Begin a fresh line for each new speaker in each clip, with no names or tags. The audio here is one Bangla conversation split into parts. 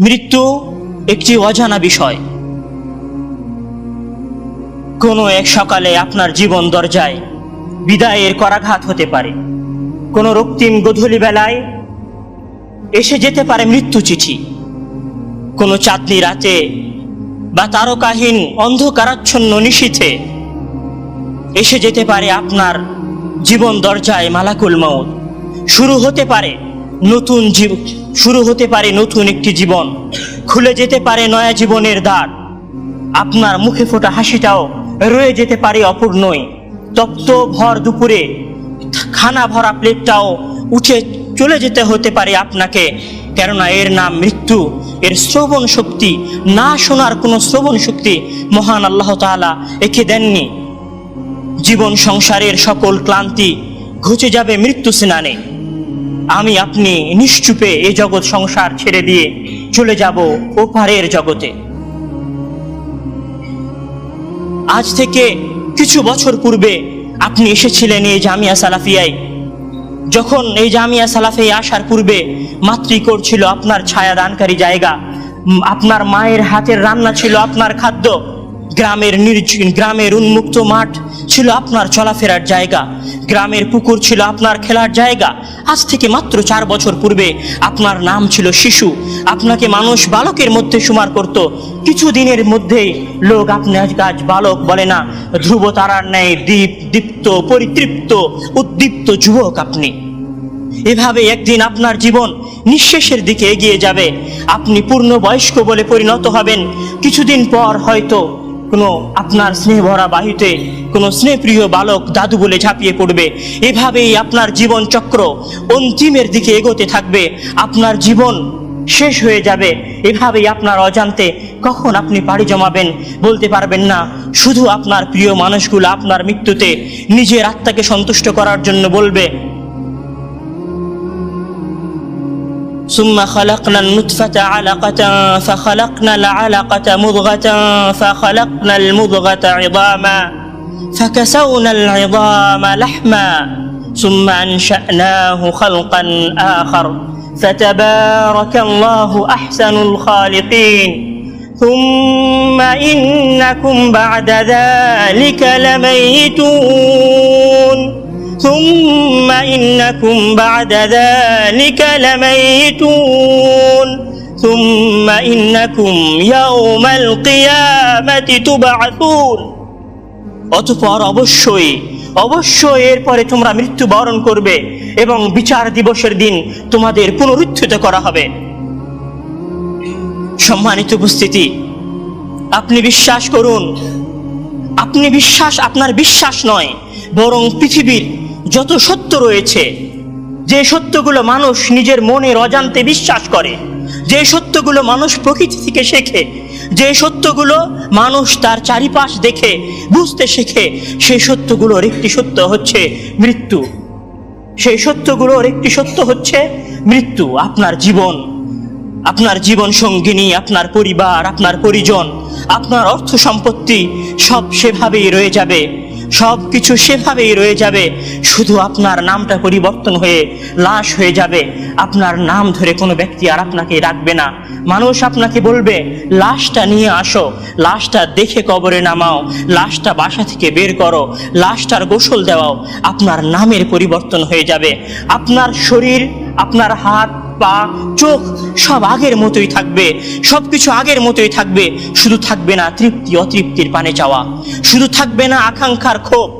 মৃত্যু একটি অজানা বিষয়। কোনো এক সকালে আপনার জীবন দরজায় বিদায়ের করাঘাত হতে পারে। কোনো রক্তিম গধূলি বেলায় এসে যেতে পারে মৃত্যু চিঠি। কোনো চাঁদনি রাতে বা তারকাহীন অন্ধকারাচ্ছন্ন নিশীথে এসে যেতে পারে আপনার জীবন দরজায় মালাকুল মৌত শুরু হতে পারে নতুন জীব শুরু হতে পারে নতুন একটি জীবন। খুলে যেতে পারে নয়া জীবনের দ্বার। আপনার মুখে ফোটা হাসিটাও রয়ে যেতে পারে অপূর্ণই। তপ্ত ভর দুপুরে খানা ভরা প্লেটটাও উঠে চলে যেতে হতে পারে আপনাকে। কেননা এর নাম মৃত্যু, এর শ্রবণ শক্তি, না শোনার কোনো শ্রবণ শক্তি মহান আল্লাহ তাআলা একে দেননি। জীবন সংসারের সকল ক্লান্তি ঘুচে যাবে মৃত্যু স্নানে। আমি আপনি নিশ্চুপে এ জগৎ সংসার ছেড়ে দিয়ে চলে যাব ওপারের জগতে। আজ থেকে কিছু বছর পূর্বে আপনি এসেছিলেন এই জামিয়া সালাফিয়ায়। যখন এই জামিয়া সালাফে আসার পূর্বে মাতৃকর ছিল আপনার ছায়া দানকারী জায়গা আপনার মায়ের হাতের রান্না ছিল আপনার খাদ্য। গ্রামের নির্জন গ্রামের উন্মুক্ত মাঠ ছিল আপনার চলাফেরার জায়গা। গ্রামের পুকুর ছিল আপনার খেলার জায়গা। আজ থেকে মাত্র চার বছর পূর্বে আপনার নাম ছিল শিশু। আপনাকে মানুষ বালকের মধ্যে সুমার করত। কিছু দিনের মধ্যেই লোক আপনার গাছ বালক বলে না। ধ্রুব তারার ন্যায় দীপ, দীপ্ত, পরিতৃপ্ত, উদ্দীপ্ত যুবক আপনি। এভাবে একদিন আপনার জীবন নিঃশেষের দিকে এগিয়ে যাবে। আপনি পূর্ণ বয়স্ক বলে পরিণত হবেন। কিছুদিন পর হয়তো কোনো আপনার স্নেহ ভরা বাহুতে কোনো স্নেহপ্রিয় বালক দাদু বলে ঝাঁপিয়ে পড়বে। এভাবেই আপনার জীবন চক্র অন্তিমের দিকে এগোতে থাকবে। আপনার জীবন শেষ হয়ে যাবে। এভাবেই আপনার অজান্তে কখন আপনি পাড়ি জমাবেন বলতে পারবেন না। শুধু আপনার প্রিয় মানুষগুলো আপনার মৃত্যুতে নিজের আত্মাকে সন্তুষ্ট করার জন্য বলবে ثم خلقنا النطفة علقة فخلقنا العلقة مضغة فخلقنا المضغة عظاما فكسونا العظام لحما ثم أنشأناه خلقا آخر فتبارك الله أحسن الخالقين. ثم إنكم بعد ذلك لميتون. ثم إنكم بعد ذلك لميتون ثم إنكم يوم القيامة تبعثون অতপর অবশ্যই অবশ্যই এরপরে তোমরা মৃত্যুবরণ করবে এবং বিচার দিবসের দিন তোমাদের পুনরুত্থিত করা হবে সম্মানিত উপস্থিতি আপনি বিশ্বাস করুন আপনি বিশ্বাস আপনার বিশ্বাস নয় বরং পৃথিবীর যত সত্য রয়েছে, যে সত্যগুলো মানুষ নিজের মনের অজান্তে বিশ্বাস করে, যে সত্যগুলো মানুষ প্রকৃতি থেকে শেখে, যে সত্যগুলো মানুষ তার চারিপাশ দেখে, বুঝতে শেখে সেই সত্যগুলোর একটি সত্য হচ্ছে মৃত্যু। সেই সত্যগুলোর একটি সত্য হচ্ছে মৃত্যু, আপনার জীবন। আপনার জীবন সঙ্গিনী, আপনার পরিবার, আপনার পরিজন, আপনার অর্থ সম্পত্তি, সব সেভাবেই রয়ে যাবে। সব কিছু সেভাবেই রয়ে যাবে। শুধু আপনার নামটা পরিবর্তন হয়ে লাশ হয়ে যাবে। আপনার নাম ধরে কোনো ব্যক্তি আর আপনাকে রাখবে না। মানুষ আপনাকে বলবে, লাশটা নিয়ে আসো। লাশটা দেখে কবরে নামাও। লাশটা বাসা থেকে বের করো। লাশটার গোসল দেওয়াও। আপনার নামের পরিবর্তন হয়ে যাবে। আপনার শরীর, আপনার হাত পা চোখ সব আগের মতোই থাকবে সব কিছু আগের মতোই থাকবে, শুধু থাকবে না তৃপ্তি, অতৃপ্তির পানে চাওয়া শুধু থাকবে না আকাঙ্ক্ষার ক্ষোভ।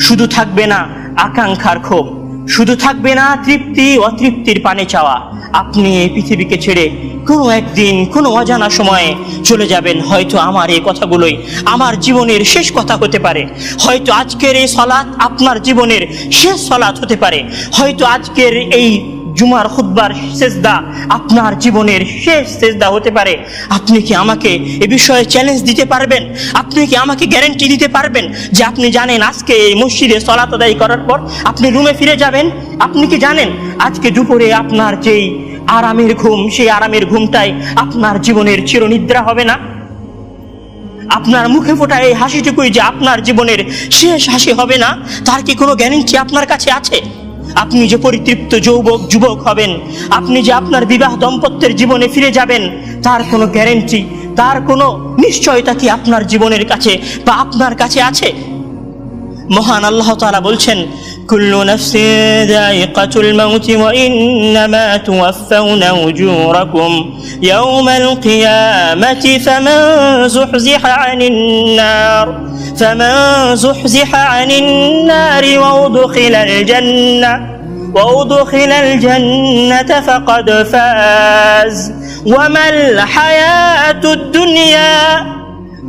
শুধু থাকবে না আকাঙ্ক্ষার ক্ষোভ। শুধু থাকবে না তৃপ্তি, অতৃপ্তির পানে চাওয়া আপনি এই পৃথিবীকে ছেড়ে কোনো একদিন, কোনো অজানা সময়ে চলে যাবেন। হয়তো আমার এই কথাগুলোই আমার জীবনের শেষ কথা হতে পারে। হয়তো আজকের এই সলাৎ আপনার জীবনের শেষ সলাৎ হতে পারে। হয়তো আজকের এই জুমার খুদ্বার সেজদা আপনার জীবনের শেষ সেজদা হতে পারে। আপনি কি আমাকে এ বিষয়ে চ্যালেঞ্জ দিতে পারবেন? আপনি কি আমাকে গ্যারেন্টি দিতে পারবেন যে আপনি জানেন আজকে এই মসজিদে সলাত করার পর আপনি রুমে ফিরে যাবেন? আপনি কি জানেন আজকে দুপুরে আপনার যেই আরামের ঘুম, সেই আরামের ঘুমটাই আপনার জীবনের চিরনিদ্রা হবে না? আপনার মুখে ফোটা এই হাসিটুকুই যে আপনার জীবনের শেষ হাসি হবে না, তার কি কোনো গ্যারেন্টি আপনার কাছে আছে? আপনি যে পরিতৃপ্ত যৌবক, যুবক হবেন, আপনি যে আপনার বিবাহ দম্পত্যের জীবনে ফিরে যাবেন, তার কোনো গ্যারেন্টি তার কোনো নিশ্চয়তা কি আপনার জীবনের কাছে বা আপনার কাছে আছে? মহান আল্লাহ তালা বলছেন كل نفس ذائقة الموت وإنما توفون أجوركم يوم القيامة فمن زحزح عن النار فمن زحزح عن النار وأدخل الجنة وأدخل الجنة فقد فاز وما الحياة الدنيا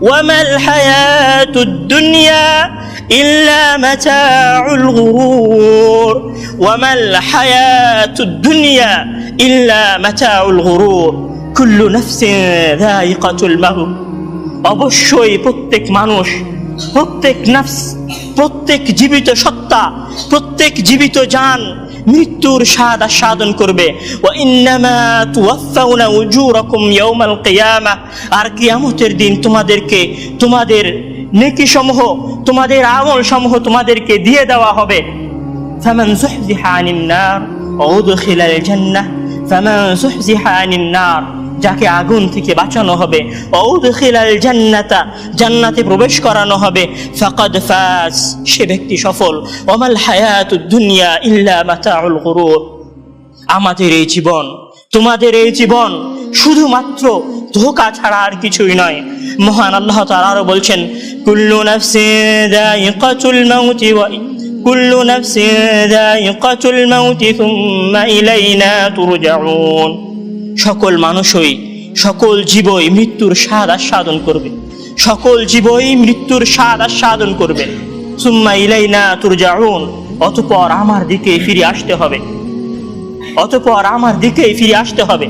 وما الحياة الدنيا إلا متاع الغرور وما الحياة الدنيا إلا متاع الغرور كل نفس ذائقة الموت অবশ্যই প্রত্যেক মানুষ প্রত্যেক নফস প্রত্যেক জীবিত সত্তা প্রত্যেক জীবিত জান মৃত্যুর স্বাদ আস্বাদন করবে ওয়া ইন্নামা তুওয়াফাউনা উজুরাকুম ইয়াউমাল কিয়ামাহ আর কিয়ামতের দিন তোমাদেরকে তোমাদের নেকি সমূহ তোমাদের আমল সমূহ তোমাদেরকে দিয়ে দেওয়া হবে। যুহজিহা আনিন নার ওয়া উদখিলাল জান্নাহ। ফামান যুহজিহা আনিন নার যাকে আগুন থেকে বাঁচানো হবে। ঔদখিলাল জান্নাতা, জান্নাতে প্রবেশ করানো হবে। ফাকাদ ফাজ, সে ব্যক্তি সফল। ওমাল হায়াতুদ দুনিয়া ইল্লা মাতাউল গুরুর। আমাদের এই জীবন, তোমাদের এই জীবন শুধুমাত্র ধোকা ছাড়া আর কিছুই নয়। মহান আল্লাহ তাআলা আরও বলছেন, কুল্লু নাফসিন যায়িকাতুল মাউতি কুল্লু নাফসিন যায়িকাতুল মাউতি ইলাইনা তুরজাউন সকল মানুষই, সকল জীবই মৃত্যুর স্বাদ আস্বাদন করবে। সকল জীবই মৃত্যুর স্বাদ আস্বাদন করবে। সুম্মা ইলাইনা তুরজাউন অতপর আমার দিকে ফিরে আসতে হবে। অতপর আমার দিকেই ফিরে আসতে হবে।